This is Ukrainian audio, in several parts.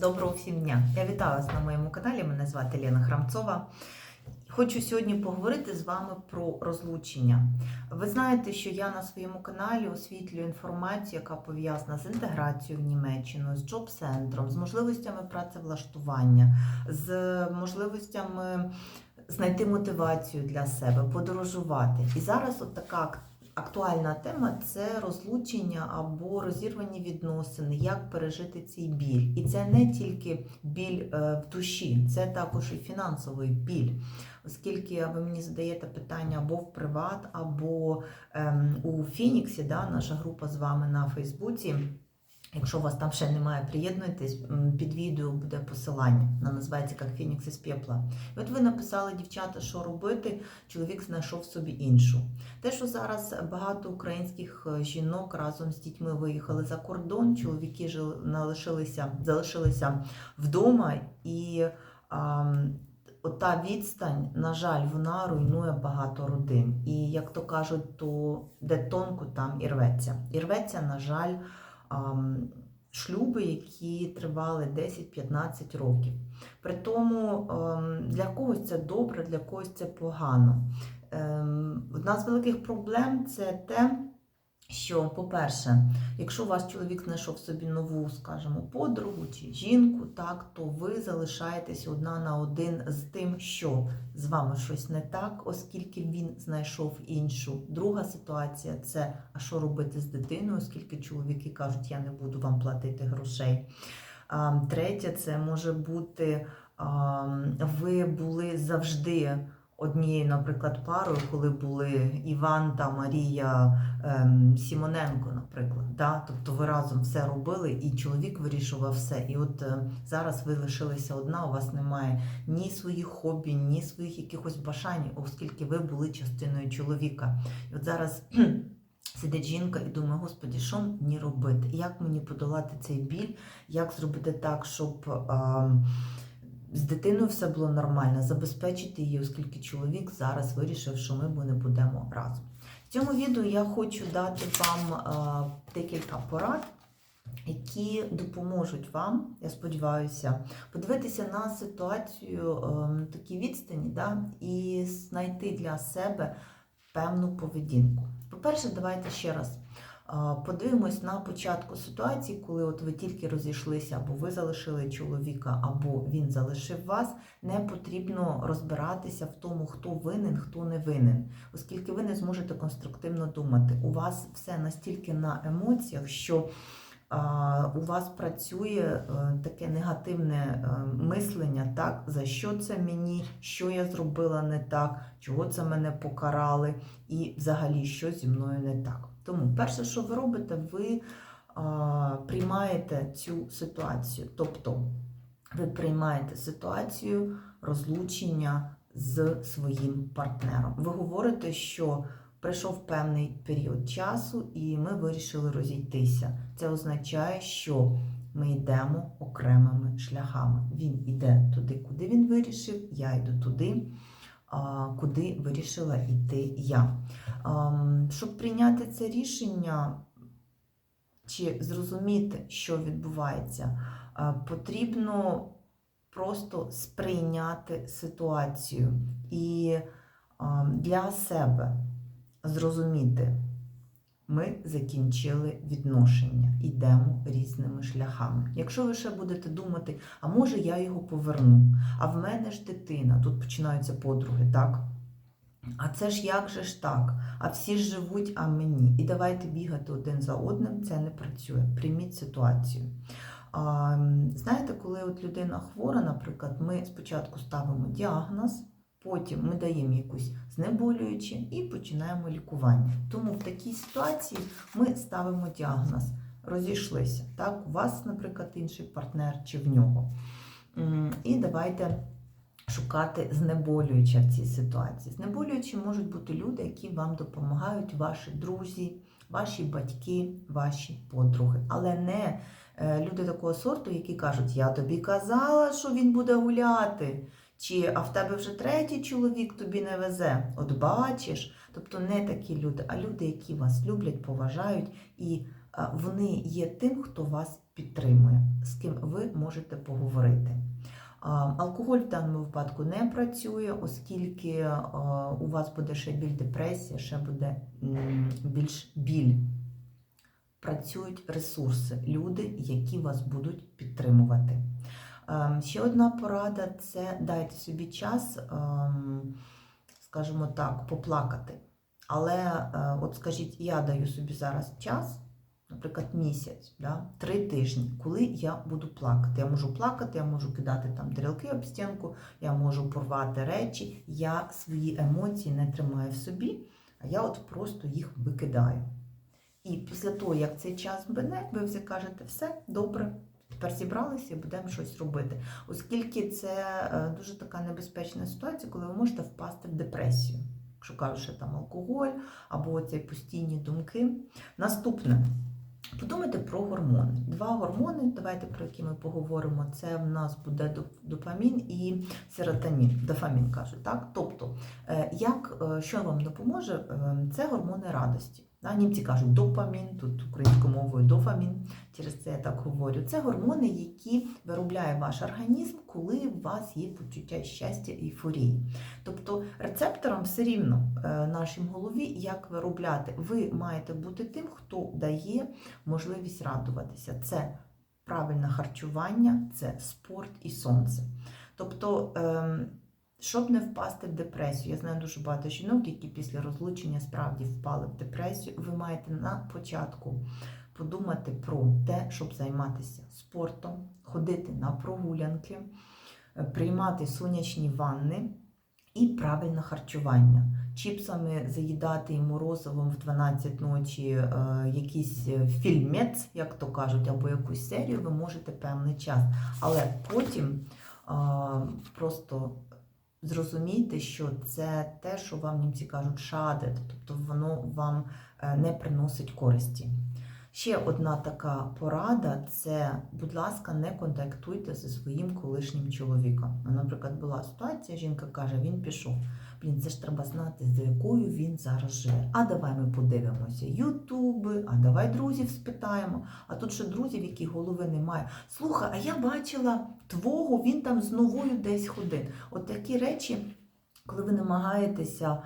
Доброго всім дня! Я вітаю вас на моєму каналі. Мене звати Лена Храмцова. Хочу сьогодні поговорити з вами про розлучення. Ви знаєте, що я на своєму каналі освітлюю інформацію, яка пов'язана з інтеграцією в Німеччину, з джоб-центром, з можливостями працевлаштування, з можливостями знайти мотивацію для себе, подорожувати. І зараз от така актуальна тема це розлучення або розірвані відносини, як пережити цей біль. І це не тільки біль е, в душі, це також і фінансовий біль. Оскільки ви мені задаєте питання або в приват, або ем, у Фініксі, да, наша група з вами на Фейсбуці. Якщо у вас там ще немає, приєднуйтесь, під відео буде посилання. Вона називається як Фінікс із пепла. І от ви написали, дівчата, що робити, чоловік знайшов собі іншу. Те, що зараз багато українських е, жінок разом з дітьми виїхали за кордон, чоловіки жили, налишилися, залишилися вдома, і а, ота відстань, на жаль, вона руйнує багато родин. І як то кажуть, то де тонко, там і рветься. І рветься, на жаль, шлюби, які тривали 10-15 років. При тому для когось це добре, для когось це погано. Ем, Одна з великих проблем це те, що, по-перше, якщо ваш чоловік знайшов собі нову, скажімо, подругу чи жінку, так, то ви залишаєтесь одна на один з тим, що з вами щось не так, оскільки він знайшов іншу. Друга ситуація це а що робити з дитиною, оскільки чоловіки кажуть, я не буду вам платити грошей. А, Третє, це може бути, ви були завжди однією, наприклад, парою, коли були Іван та Марія ем, Сімоненко, наприклад. Да? Тобто ви разом все робили, і чоловік вирішував все. І от е, зараз ви лишилися одна, у вас немає ні своїх хобі, ні своїх якихось бажань, оскільки ви були частиною чоловіка. І от зараз. Сидить жінка і думає, господі, що мені робити? Як мені подолати цей біль? Як зробити так, щоб а, з дитиною все було нормально, забезпечити її, оскільки чоловік зараз вирішив, що ми не будемо разом. В цьому відео я хочу дати вам а, декілька порад, які допоможуть вам, я сподіваюся, подивитися на ситуацію е, такій відстані да, і знайти для себе певну поведінку. По-перше, давайте ще раз подивимось на початку ситуації, коли от ви тільки розійшлися, або ви залишили чоловіка, або він залишив вас. Не потрібно розбиратися в тому, хто винен, хто не винен, оскільки ви не зможете конструктивно думати. У вас все настільки на емоціях, що у вас працює е, таке негативне е, мислення, так, за що це мені, що я зробила не так, чого це мене покарали, і взагалі, що зі мною не так. Тому перше, що ви робите, ви а, приймаєте цю ситуацію. Тобто ви приймаєте ситуацію розлучення з своїм партнером. Ви говорите, що прийшов певний період часу, і ми вирішили розійтися. Це означає, що ми йдемо окремими шляхами. Він йде туди, куди він вирішив, я йду туди, куди вирішила йти я. Щоб прийняти це рішення чи зрозуміти, що відбувається, потрібно просто сприйняти ситуацію і для себе зрозуміти, ми закінчили відношення, йдемо різними шляхами. Якщо ви ще будете думати, а може я його поверну, а в мене ж дитина, тут починаються подруги, так? А це ж як же ж так? А всі ж живуть, а мені. І давайте бігати один за одним, це не працює. Прийміть ситуацію. А, знаєте, коли от людина хвора, наприклад, ми спочатку ставимо діагноз, потім ми даємо якусь знеболююче і починаємо лікування. Тому в такій ситуації ми ставимо діагноз. Розійшлися. Так, у вас, наприклад, інший партнер чи в нього. І давайте шукати знеболююче в цій ситуації. Знеболюючі можуть бути люди, які вам допомагають, ваші друзі, ваші батьки, ваші подруги, але не е, люди такого сорту, які кажуть, я тобі казала, що він буде гуляти. Чи а в тебе вже третій чоловік тобі не везе? От бачиш. Тобто не такі люди, а люди, які вас люблять, поважають, і вони є тим, хто вас підтримує, з ким ви можете поговорити. Алкоголь в даному випадку не працює, оскільки у вас буде ще біль депресія, ще буде більш біль. Працюють ресурси, люди, які вас будуть підтримувати. Ем, Ще одна порада це дайте собі час, ем, скажімо так, поплакати. Але, е, от скажіть, я даю собі зараз час, наприклад, місяць, да, три тижні, коли я буду плакати. Я можу плакати, я можу кидати там тарілки об стінку, я можу порвати речі. Я свої емоції не тримаю в собі, а я от просто їх викидаю. І після того, як цей час мене, ви вже кажете, все добре, тепер зібралися і будемо щось робити. Оскільки це е, дуже така небезпечна ситуація, коли ви можете впасти в депресію. Якщо кажуть, там алкоголь або ці постійні думки. Наступне. Подумайте про гормони. Два гормони, давайте про які ми поговоримо. Це в нас буде допамін і серотонін. Дофамін кажуть, так? Тобто, е, як, е, що вам допоможе, Е, це гормони радості. Да, Німці кажуть допамін, тут українською мовою дофамін, через це я так говорю. Це гормони, які виробляє ваш організм, коли у вас є почуття щастя і ейфорії. Тобто рецепторам все рівно е, нашій голові, як виробляти. Ви маєте бути тим, хто дає можливість радуватися. Це правильне харчування, це спорт і сонце. Тобто, ем, щоб не впасти в депресію, я знаю дуже багато жінок, які після розлучення справді впали в депресію. Ви маєте на початку подумати про те, щоб займатися спортом, ходити на прогулянки, е, приймати сонячні ванни і правильне харчування. Чіпсами заїдати і морозивом в 12 ночі е, якийсь е, фільмець, як то кажуть, або якусь серію, ви можете певний час. Але потім е, просто зрозумійте, що це те, що вам німці кажуть, шадет, тобто воно вам е, не приносить користі. Ще одна така порада це, будь ласка, не контактуйте зі своїм колишнім чоловіком. Ну, Наприклад, була ситуація, жінка каже, він пішов. Блін, це ж треба знати, за якою він зараз живе. А давай ми подивимося Ютуби, а давай друзів спитаємо. А тут ще друзів, які голови немає. Слухай, а я бачила твого, він там з новою десь ходив. От такі речі, коли ви намагаєтеся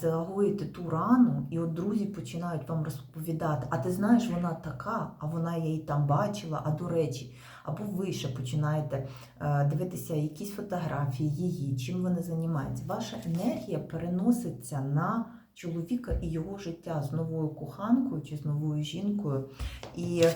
загоїти ту рану, і от друзі починають вам розповідати, а ти знаєш, вона така, а вона я її там бачила, а до речі, або ви ще починаєте е, дивитися якісь фотографії її, чим вони займаються. Ваша енергія переноситься на чоловіка і його життя з новою коханкою чи з новою жінкою. І е,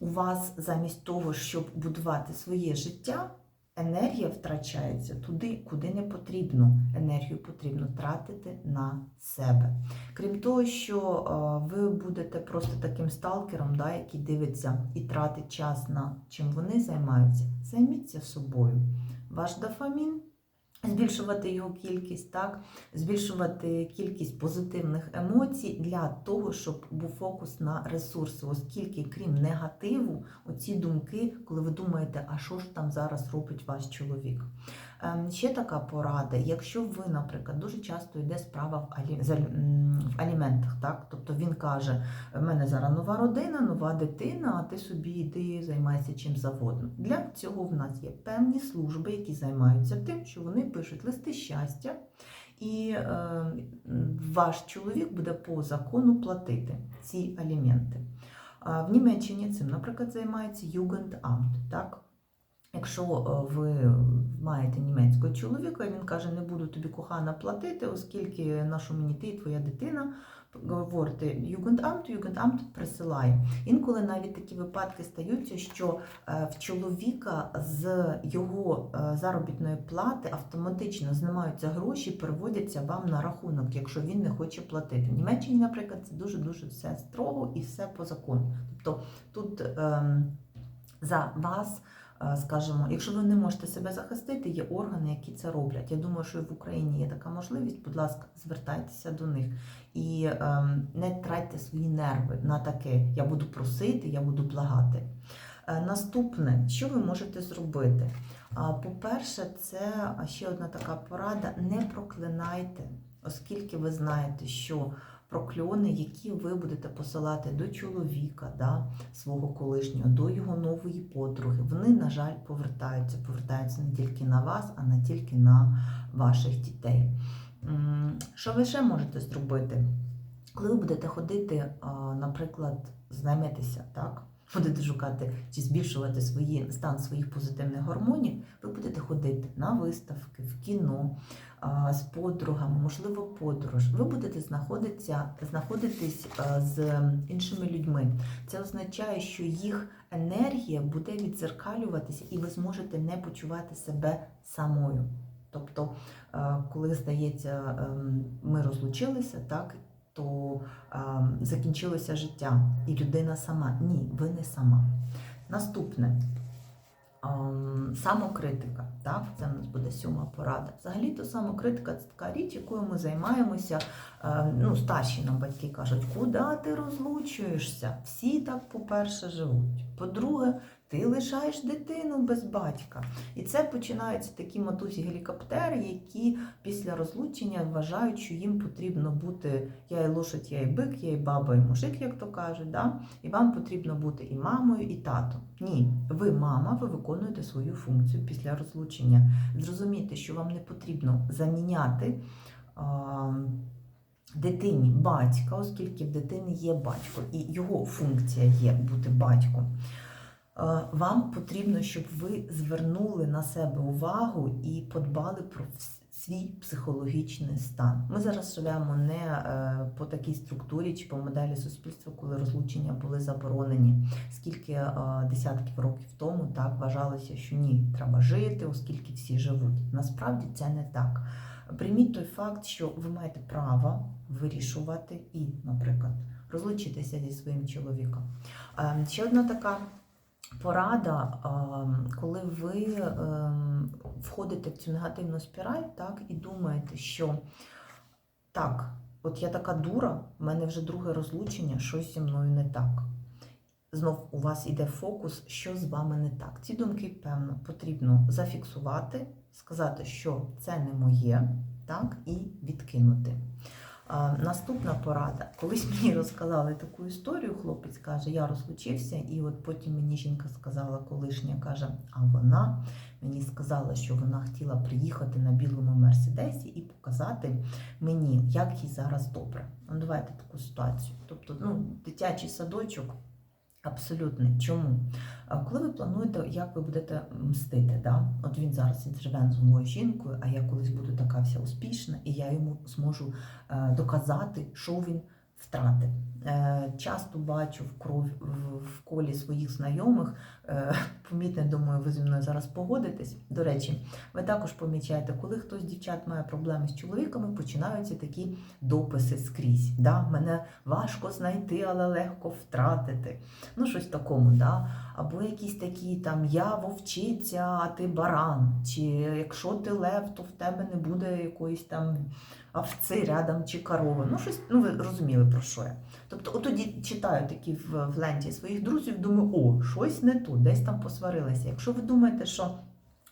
у вас замість того, щоб будувати своє життя, енергія втрачається туди, куди не потрібно. Енергію потрібно тратити на себе. Крім того, що е, ви будете просто таким сталкером, да, який дивиться і тратить час на чим вони займаються, займіться собою. Ваш дофамін. Збільшувати його кількість, так, збільшувати кількість позитивних емоцій для того, щоб був фокус на ресурси, оскільки, крім негативу, оці думки, коли ви думаєте, а що ж там зараз робить ваш чоловік. Ем, Ще така порада, якщо ви, наприклад, дуже часто йде справа в, алі... в аліментах, так? тобто він каже, в мене зараз нова родина, нова дитина, а ти собі йди займайся чим завгодно. Для цього в нас є певні служби, які займаються тим, що вони пишуть листи щастя, і е, ваш чоловік буде по закону платити ці аліменти. В Німеччині цим, наприклад, займається Jugendamt, так? Якщо е, ви маєте німецького чоловіка, він каже, не буду тобі кохана платити, оскільки на що мені ти і твоя дитина, говорите Jugendamt, Jugendamt присилає. Інколи навіть такі випадки стаються, що е, в чоловіка з його е, заробітної плати автоматично знімаються гроші, переводяться вам на рахунок, якщо він не хоче платити. В Німеччині, наприклад, це дуже-дуже все строго і все по закону. Тобто тут ем, за вас скажімо, якщо ви не можете себе захистити, є органи, які це роблять. Я думаю, що в Україні є така можливість. Будь ласка, звертайтеся до них і ем, не тратьте свої нерви на таке. Я буду просити, я буду благати. Е, Наступне, що ви можете зробити? А, По-перше, це ще одна така порада: не проклинайте, оскільки ви знаєте, що прокльони, які ви будете посилати до чоловіка, да, свого колишнього, до його нової подруги. Вони, на жаль, повертаються. Повертаються не тільки на вас, а не тільки на ваших дітей. Що ви ще можете зробити? Коли ви будете ходити, наприклад, знайметеся, так? Будете шукати чи збільшувати свої, стан своїх позитивних гормонів, ви будете ходити на виставки, в кіно з подругами, можливо, подорож. Ви будете знаходитися, знаходитись з іншими людьми. Це означає, що їх енергія буде відзеркалюватися, і ви зможете не почувати себе самою. Тобто, коли здається, ем, ми розлучилися, так то ем, закінчилося життя, і людина сама. Ні, ви не сама. Наступне. ем, Самокритика, так, це в нас буде сьома порада. Взагалі-то самокритика це така річ, якою ми займаємося. е, Ну, старші нам батьки кажуть, куди ти розлучуєшся? Всі так, по-перше, живуть. По-друге, ти лишаєш дитину без батька. І це починаються такі матусі гелікоптери, які після розлучення вважають, що їм потрібно бути я і лошадь, я і бик, я і баба, і мужик, як то кажуть. Да? І вам потрібно бути і мамою, і татом. Ні, ви мама, ви виконуєте свою функцію після розлучення. Зрозумійте, що вам не потрібно заміняти. А, Дитині батька, оскільки в дитини є батько, і його функція є бути батьком. Е, Вам потрібно, щоб ви звернули на себе увагу і подбали про свій психологічний стан. Ми зараз живемо не е, по такій структурі чи по моделі суспільства, коли розлучення були заборонені. Скільки е, десятків років тому так вважалося, що ні, треба жити, оскільки всі живуть. Насправді це не так. Прийміть той факт, що ви маєте право вирішувати і, наприклад, розлучитися зі своїм чоловіком. Е, Ще одна така порада, коли ви ем, входите в цю негативну спіраль, так, і думаєте, що так, от я така дура, в мене вже друге розлучення, щось зі мною не так. Знов у вас іде фокус, що з вами не так. Ці думки, певно, потрібно зафіксувати, сказати, що це не моє, так, і відкинути. Наступна порада. Колись мені розказали таку історію. Хлопець каже, я розлучився, і от потім мені жінка сказала, колишня каже, а вона мені сказала, що вона хотіла приїхати на білому мерседесі і показати мені, як їй зараз добре. Ну, давайте таку ситуацію. Тобто, ну, дитячий садочок. Абсолютно. Чому? Коли ви плануєте, як ви будете мстити, да? от він зараз живе з моєю жінкою, а я колись буду така вся успішна, і я йому зможу е, доказати, що він втратив. Е, часто бачу в кров в- колі своїх знайомих, е, помітне, думаю, ви зі мною зараз погодитесь. До речі, ви також помічаєте, коли хтось з дівчат має проблеми з чоловіками, починаються такі дописи скрізь. Да? Мене важко знайти, але легко втратити. Ну, щось такому, да? Або якісь такі там я вовчиця, а ти баран. Чи якщо ти лев, то в тебе не буде якоїсь там овці рядом чи корови. Ну, щось, ну ви розуміли про що я. Тобто, от тоді читаю такі в, в ленті своїх друзів, думаю, о, щось не тут, десь там посварилися. Якщо ви думаєте, що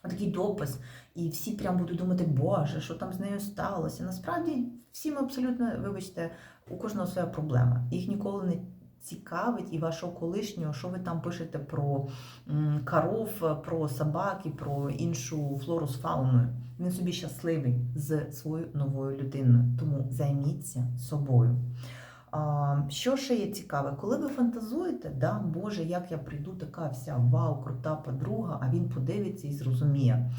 такий допис, і всі прям будуть думати, Боже, що там з нею сталося. Насправді всім абсолютно, вибачте, у кожного своя проблема. Їх ніколи не цікавить і вашого колишнього, що ви там пишете про коров, про собак і про іншу флору з фауною. Він собі щасливий з своєю новою людиною. Тому займіться собою. Що ще є цікаве, коли ви фантазуєте, да, Боже, як я прийду, така вся вау, крута подруга, а він подивиться і зрозуміє.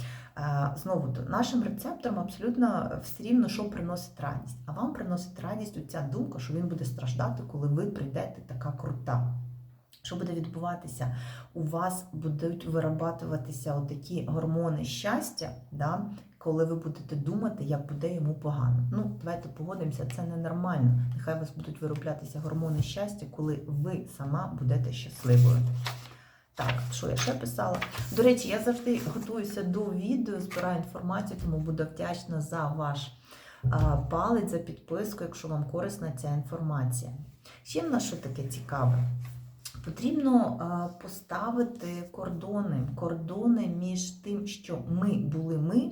А, знову нашим рецепторам абсолютно все рівно, що приносить радість. А вам приносить радість оця думка, що він буде страждати, коли ви прийдете така крута. Що буде відбуватися? У вас будуть вирабатуватися отакі гормони щастя, да, коли ви будете думати, як буде йому погано. Ну, давайте погодимося, це ненормально. Нехай у вас будуть вироблятися гормони щастя, коли ви сама будете щасливою. Так, що я ще писала? До речі, я завжди готуюся до відео, збираю інформацію, тому буду вдячна за ваш палець, за підписку, якщо вам корисна ця інформація. Ще в нас що таке цікаве? Потрібно поставити кордони, кордони між тим, що ми були ми,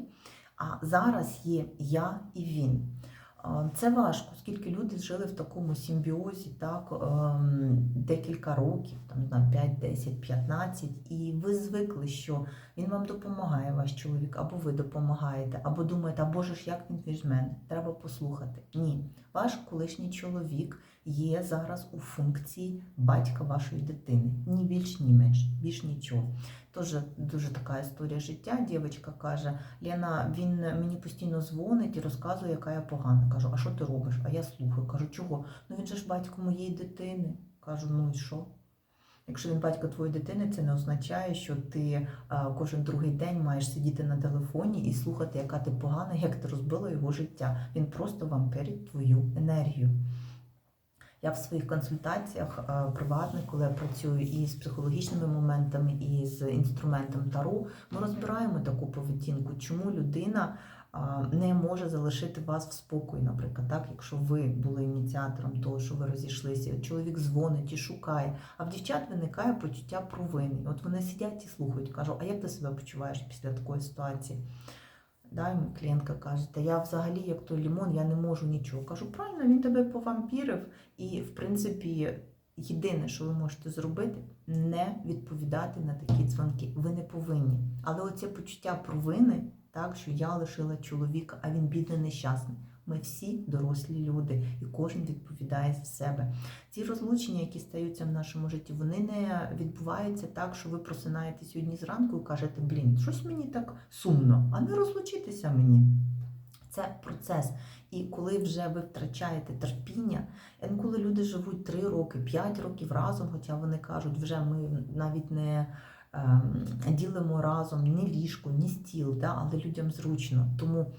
а зараз є я і він. Це важко, оскільки люди жили в такому симбіозі, так, ем, декілька років, там, 5, 10, 15, і ви звикли, що він вам допомагає, ваш чоловік, або ви допомагаєте, або думаєте, а боже ж, як він від мене, треба послухати. Ні, ваш колишній чоловік є зараз у функції батька вашої дитини. Ні більш, ні менш, більш нічого. Тож дуже така історія життя. Дівчинка каже: Лена, він мені постійно дзвонить і розказує, яка я погана. Кажу, а що ти робиш? А я слухаю. Кажу, чого? Ну він же ж батько моєї дитини. Кажу, ну і що? Якщо він батько твоєї дитини, це не означає, що ти а, кожен другий день маєш сидіти на телефоні і слухати, яка ти погана, як ти розбила його життя. Він просто вампирить твою енергію. Я в своїх консультаціях е, приватних, коли я працюю і з психологічними моментами, і з інструментом Таро, ми розбираємо таку поведінку, чому людина не може залишити вас в спокої, наприклад, так, якщо ви були ініціатором того, що ви розійшлися, чоловік дзвонить і шукає, а в дівчат виникає почуття провини. От вони сидять і слухають, кажуть, а як ти себе почуваєш після такої ситуації? Да, і клієнтка каже, та я взагалі, як той лімон, я не можу нічого. Кажу, правильно, він тебе повампірив, і, в принципі, єдине, що ви можете зробити, не відповідати на такі дзвонки. Ви не повинні. Але оце почуття провини, так, що я лишила чоловіка, а він бідний нещасний. Ми всі дорослі люди, і кожен відповідає за себе. Ці розлучення, які стаються в нашому житті, вони не відбуваються так, що ви просинаєтесь сьогодні зранку і кажете, блін, щось мені так сумно, а не розлучитися мені. Це процес. І коли вже ви втрачаєте терпіння, інколи люди живуть 3 роки, 5 років разом, хоча вони кажуть, вже ми навіть не ем, ділимо разом ні ліжко, ні стіл, да, але людям зручно. Тому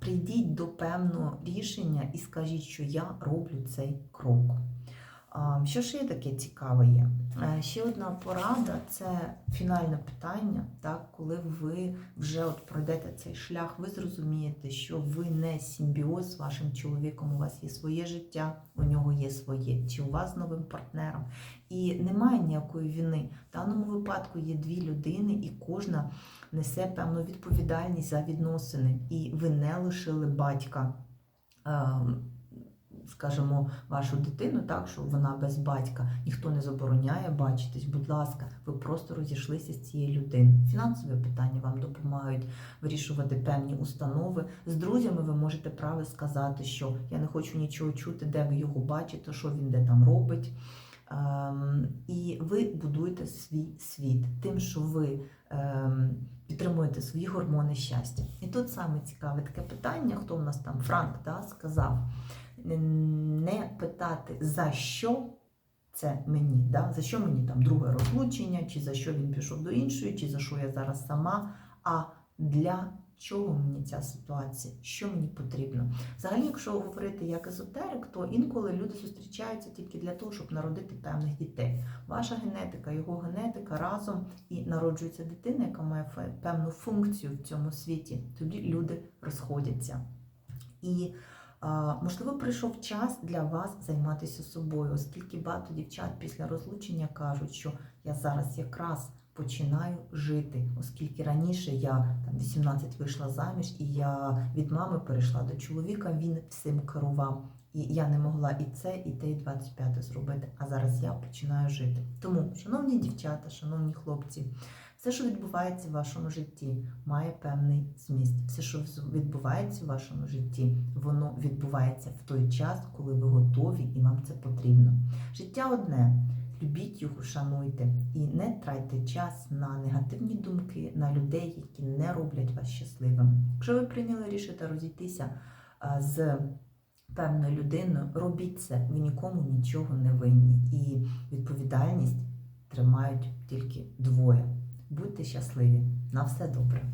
прийдіть до певного рішення і скажіть, що я роблю цей крок. Що ще таке цікаве є? Е, Ще одна порада це фінальне питання. Так, коли ви вже от пройдете цей шлях, ви зрозумієте, що ви не симбіоз з вашим чоловіком, у вас є своє життя, у нього є своє, чи у вас з новим партнером. І немає ніякої вини. В даному випадку є дві людини, і кожна несе певну відповідальність за відносини. І ви не лишили батька. Скажімо, вашу дитину, так що вона без батька, ніхто не забороняє бачитись, будь ласка, ви просто розійшлися з цією людиною. Фінансові питання вам допомагають вирішувати певні установи. З друзями ви можете право сказати, що я не хочу нічого чути, де ви його бачите, що він де там робить. Ем, і ви будуєте свій світ тим, що ви ем, підтримуєте свої гормони щастя. І тут саме цікаве таке питання, хто у нас там Франк да, сказав, не питати за що це мені, да? за що мені там друге розлучення, чи за що він пішов до іншої, чи за що я зараз сама, а для чого мені ця ситуація, що мені потрібно. Взагалі, якщо говорити як езотерик, то інколи люди зустрічаються тільки для того, щоб народити певних дітей. Ваша генетика, його генетика разом і народжується дитина, яка має певну функцію в цьому світі. Тоді люди розходяться. І можливо, прийшов час для вас займатися собою, оскільки багато дівчат після розлучення кажуть, що я зараз якраз починаю жити, оскільки раніше я там 18 вийшла заміж, і я від мами перейшла до чоловіка, він всім керував. І я не могла і це, і те, і 25 зробити. А зараз я починаю жити. Тому, шановні дівчата, шановні хлопці, все, що відбувається в вашому житті, має певний зміст. Все, що відбувається в вашому житті, воно відбувається в той час, коли ви готові і вам це потрібно. Життя одне. Любіть його, шануйте і не трайте час на негативні думки, на людей, які не роблять вас щасливим. Якщо ви прийняли рішення розійтися з певною людиною, робіть це, ви нікому нічого не винні. І відповідальність тримають тільки двоє. Будьте щасливі. На все добре.